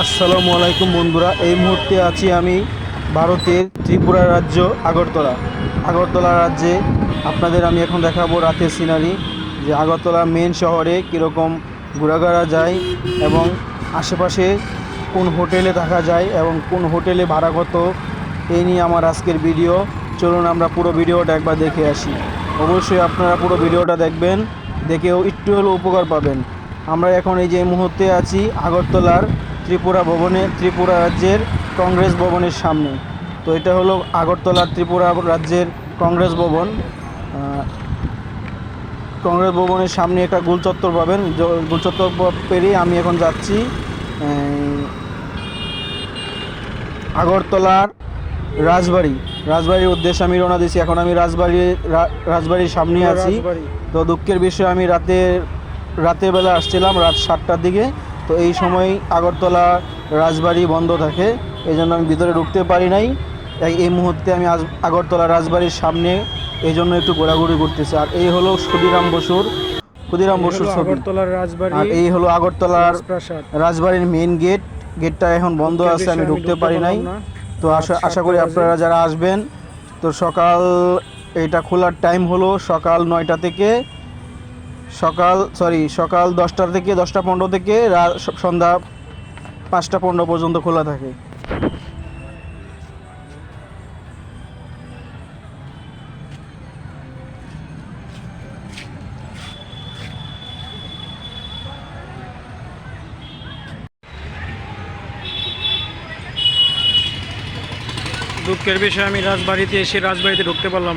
আসসালামু আলাইকুম বন্ধুরা, এই মুহূর্তে আছি আমি ভারতের ত্রিপুরা রাজ্য আগরতলা। আগরতলা রাজ্যে আপনাদের আমি এখন দেখাবো রাতের সিনারি, যে আগরতলা মেন শহরে কীরকম ঘোরাঘোরা যায় এবং আশেপাশে কোন হোটেলে থাকা যায় এবং কোন হোটেলে ভাড়া কত এই নিয়ে আমার আজকের ভিডিও। চলুন আমরা পুরো ভিডিওটা একবার দেখে আসি। অবশ্যই আপনারা পুরো ভিডিওটা দেখবেন, দেখেও একটু হলেও উপকার পাবেন। আমরা এখন এই যে মুহূর্তে আছি আগরতলার ত্রিপুরা ভবনে ত্রিপুরা রাজ্যের কংগ্রেস ভবনের সামনে। তো এটা হলো আগরতলার ত্রিপুরা রাজ্যের কংগ্রেস ভবন। কংগ্রেস ভবনের সামনে একটা গোল চত্বর পাবেন। জ- গোল চত্বর প- পেরিয়ে আমি এখন যাচ্ছি আগরতলার রাজবাড়ি। রাজবাড়ির উদ্দেশ্যে আমি রওনা দিয়েছি। এখন আমি রাজবাড়ি রাজবাড়ির সামনে আছি। তো দুঃখের বিষয়ে আমি রাতে রাতের বেলা আসছিলাম রাত সাতটার দিকে। তো এই সময় আগরতলা রাজবাড়ি বন্ধ থাকে এই জন্য আমি ভিতরে ঢুকতে পারি নাই। তাই এই মুহূর্তে আমি আজ আগরতলা রাজবাড়ির সামনে এই জন্য একটু ঘোরাঘুরি করতেছি। আর এই হলো ক্ষুদিরাম বসুর ক্ষুদিরাম বসুর ছবি। রাজবাড়ি আর এই হলো আগরতলার রাজবাড়ির মেইন গেট গেটটা এখন বন্ধ আছে আমি ঢুকতে পারি নাই। তো আশা আশা করি আপনারা যারা আসবেন তো সকাল এটা খোলার টাইম হলো সকাল নয়টা থেকে। সকাল সরি সকাল দশটা থেকে, দশটা পনেরো থেকে সন্ধ্যা পাঁচটা পনেরো পর্যন্ত খোলা থাকে। দুঃখের বিষয়ে, আমি রাজবাড়িতে এসে রাজবাড়িতে ঢুকতে পারলাম